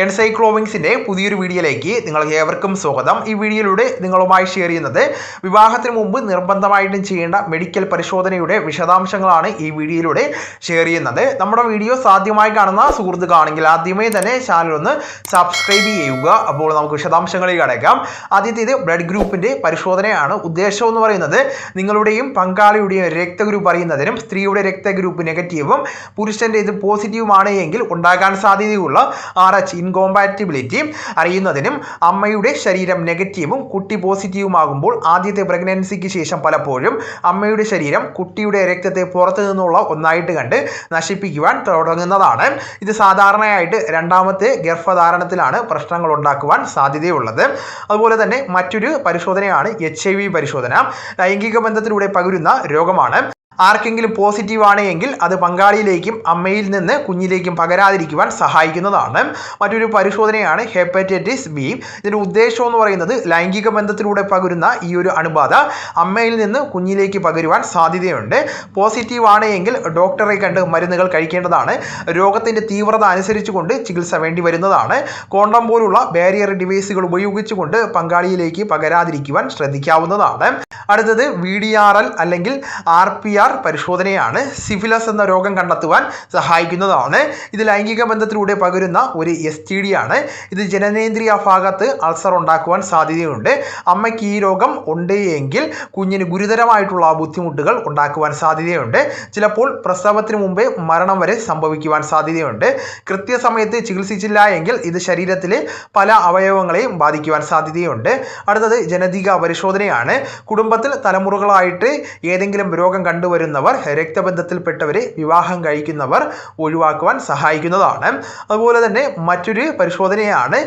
എൻസൈക്ലോവിങ്സിന്റെ പുതിയൊരു വീഡിയോയിലേക്ക് നിങ്ങൾ ഏവർക്കും സ്വാഗതം. ഈ വീഡിയോയിലൂടെ നിങ്ങളുമായി ഷെയർ ചെയ്യുന്നത് വിവാഹത്തിന് മുമ്പ് നിർബന്ധമായിട്ടും ചെയ്യേണ്ട മെഡിക്കൽ പരിശോധനയുടെ വിശദാംശങ്ങളാണ് ഈ വീഡിയോയിലൂടെ ഷെയർ ചെയ്യുന്നത്. നമ്മുടെ വീഡിയോ സാധ്യമായി കാണുന്ന സുഹൃത്തുക്കാണെങ്കിൽ ആദ്യമേ തന്നെ ചാനൽ ഒന്ന് സബ്സ്ക്രൈബ് ചെയ്യുക. അപ്പോൾ നമുക്ക് വിശദാംശങ്ങളിലേക്ക് കടക്കാം. ആദ്യത്തേത് ബ്ലഡ് ഗ്രൂപ്പിന്റെ പരിശോധനയാണ്. ഉദ്ദേശം എന്ന് പറയുന്നത് നിങ്ങളുടെയും പങ്കാളിയുടെയും രക്തഗ്രൂപ്പ് അറിയുന്നതിനും സ്ത്രീയുടെ രക്തഗ്രൂപ്പ് നെഗറ്റീവും പുരുഷന്റെ ഇത് പോസിറ്റീവുമാണ് എങ്കിൽ ഉണ്ടാകാൻ സാധ്യതയുള്ള ആർ എച്ച് ഇൻകോമ്പാറ്റിബിലിറ്റി അറിയുന്നതിനും അമ്മയുടെ ശരീരം നെഗറ്റീവും കുട്ടി പോസിറ്റീവുമാകുമ്പോൾ ആദ്യത്തെ പ്രഗ്നൻസിക്ക് ശേഷം പലപ്പോഴും അമ്മയുടെ ശരീരം കുട്ടിയുടെ രക്തത്തെ പുറത്തു നിന്നുള്ള ഒന്നായിട്ട് കണ്ട് നശിപ്പിക്കുവാൻ തുടങ്ങുന്നതാണ്. ഇത് സാധാരണയായിട്ട് രണ്ടാമത്തെ ഗർഭധാരണത്തിലാണ് പ്രശ്നങ്ങൾ ഉണ്ടാക്കുവാൻ സാധ്യതയുള്ളത്. അതുപോലെ തന്നെ മറ്റൊരു പരിശോധനയാണ് എച്ച് ഐ വി പരിശോധന. ലൈംഗിക ബന്ധത്തിലൂടെ പകരുന്ന രോഗമാണ്. ആർക്കെങ്കിലും പോസിറ്റീവ് ആണ് എങ്കിൽ അത് പങ്കാളിയിലേക്കും അമ്മയിൽ നിന്ന് കുഞ്ഞിലേക്കും പകരാതിരിക്കുവാൻ സഹായിക്കുന്നതാണ്. മറ്റൊരു പരിശോധനയാണ് ഹെപ്പറ്റൈറ്റിസ് ബി. ഇതിന്റെ ഉദ്ദേശം എന്ന് പറയുന്നത് ലൈംഗിക ബന്ധത്തിലൂടെ പകരുന്ന ഈ ഒരു അണുബാധ അമ്മയിൽ നിന്ന് കുഞ്ഞിലേക്ക് പകരുവാൻ സാധ്യതയുണ്ട്. പോസിറ്റീവ് ആണ് എങ്കിൽ ഡോക്ടറെ കണ്ട് മരുന്നുകൾ കഴിക്കേണ്ടതാണ്. രോഗത്തിന്റെ തീവ്രത അനുസരിച്ചുകൊണ്ട് ചികിത്സ വേണ്ടി വരുന്നതാണ്. കോണ്ടം പോലുള്ള ബാരിയർ ഡിവൈസുകൾ ഉപയോഗിച്ചുകൊണ്ട് പങ്കാളിയിലേക്ക് പകരാതിരിക്കുവാൻ ശ്രദ്ധിക്കാവുന്നതാണ്. അടുത്തത് വി ഡി ആർ എൽ അല്ലെങ്കിൽ ആർ പി ആർ പരിശോധനയാണ് സിഫിലസ് എന്ന രോഗം കണ്ടെത്തുവാൻ സഹായിക്കുന്നതാണ്. ഇത് ലൈംഗിക ബന്ധത്തിലൂടെ പകരുന്ന ഒരു എസ് ടി ഡി ആണ്. ഇത് ജനനേന്ദ്രിയ ഭാഗത്ത് അൾസർ ഉണ്ടാക്കുവാൻ സാധ്യതയുണ്ട്. അമ്മയ്ക്ക് ഈ രോഗം ഉണ്ട് എങ്കിൽ കുഞ്ഞിന് ഗുരുതരമായിട്ടുള്ള ബുദ്ധിമുട്ടുകൾ ഉണ്ടാക്കുവാൻ സാധ്യതയുണ്ട്. ചിലപ്പോൾ പ്രസവത്തിന് മുമ്പേ മരണം വരെ സംഭവിക്കുവാൻ സാധ്യതയുണ്ട്. കൃത്യസമയത്ത് ചികിത്സിച്ചില്ല എങ്കിൽ ഇത് ശരീരത്തിലെ പല അവയവങ്ങളെയും ബാധിക്കുവാൻ സാധ്യതയുണ്ട്. അടുത്തത് ജനതിക പരിശോധനയാണ്. കുടുംബത്തിൽ തലമുറകളായിട്ട് ഏതെങ്കിലും രോഗം കണ്ടുവരുന്നവർ രക്തബന്ധത്തിൽപ്പെട്ടവരെ വിവാഹം കഴിക്കുന്നവർ ഒഴിവാക്കുവാൻ സഹായിക്കുന്നതാണ്. അതുപോലെ തന്നെ മറ്റൊരു പരിശോധനയാണ്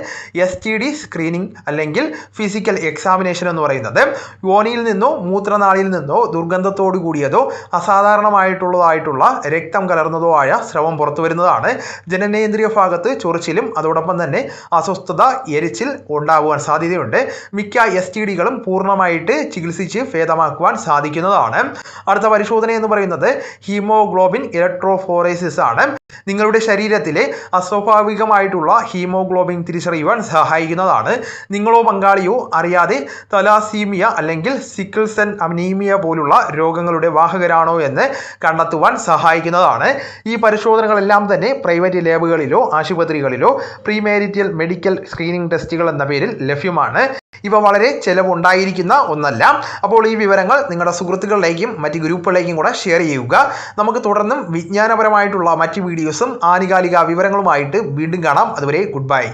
എസ് ടി ഡി സ്ക്രീനിങ് അല്ലെങ്കിൽ ഫിസിക്കൽ എക്സാമിനേഷൻ എന്ന് പറയുന്നത്. യോനിയിൽ നിന്നോ മൂത്രനാളിയിൽ നിന്നോ ദുർഗന്ധത്തോടു കൂടിയതോ അസാധാരണമായിട്ടുള്ളതായിട്ടുള്ള രക്തം കലർന്നതോ ആയ സ്രവം പുറത്തു വരുന്നതാണ്. ജനനേന്ദ്രിയ ഭാഗത്ത് ചൊറിച്ചിലും അതോടൊപ്പം തന്നെ അസ്വസ്ഥത എരിച്ചിൽ ഉണ്ടാകുവാൻ സാധ്യതയുണ്ട്. മിക്ക എസ് ടി ഡികളും പൂർണമായിട്ട് ചികിത്സിച്ച് ഭേദമാക്കുവാൻ സാധിക്കുന്നതാണ്. അടുത്ത പരിശോധന എന്ന് പറയുന്നത് ഹീമോഗ്ലോബിൻ ഇലക്ട്രോഫോറേസിസ് ആണ്. നിങ്ങളുടെ ശരീരത്തിലെ അസ്വാഭാവികമായിട്ടുള്ള ഹീമോഗ്ലോബിൻ തിരിച്ചറിയുവാൻ സഹായിക്കുന്നതാണ്. നിങ്ങളോ പങ്കാളിയോ അറിയാതെ തലാസീമിയ അല്ലെങ്കിൽ സിക്കിൾസൺ അനീമിയ പോലുള്ള രോഗങ്ങളുടെ വാഹകരാണോ എന്ന് കണ്ടെത്തുവാൻ സഹായിക്കുന്നതാണ്. ഈ പരിശോധനകളെല്ലാം തന്നെ പ്രൈവറ്റ് ലാബുകളിലോ ആശുപത്രികളിലോ പ്രീമാരിറ്റൽ മെഡിക്കൽ സ്ക്രീനിംഗ് ടെസ്റ്റുകൾ എന്ന പേരിൽ ലഭ്യമാണ്. ഇവ വളരെ ചിലവുണ്ടായിരിക്കുന്ന ഒന്നല്ല. അപ്പോൾ ഈ വിവരങ്ങൾ നിങ്ങളുടെ സുഹൃത്തുക്കളിലേക്കും മറ്റ് ഗ്രൂപ്പുകളിലേക്കും കൂടെ ഷെയർ ചെയ്യുക. നമുക്ക് തുടർന്നും വിജ്ഞാനപരമായിട്ടുള്ള മറ്റ് വീഡിയോസും ആനുകാലിക വിവരങ്ങളുമായിട്ട് വീണ്ടും കാണാം. അതുവരെ ഗുഡ് ബൈ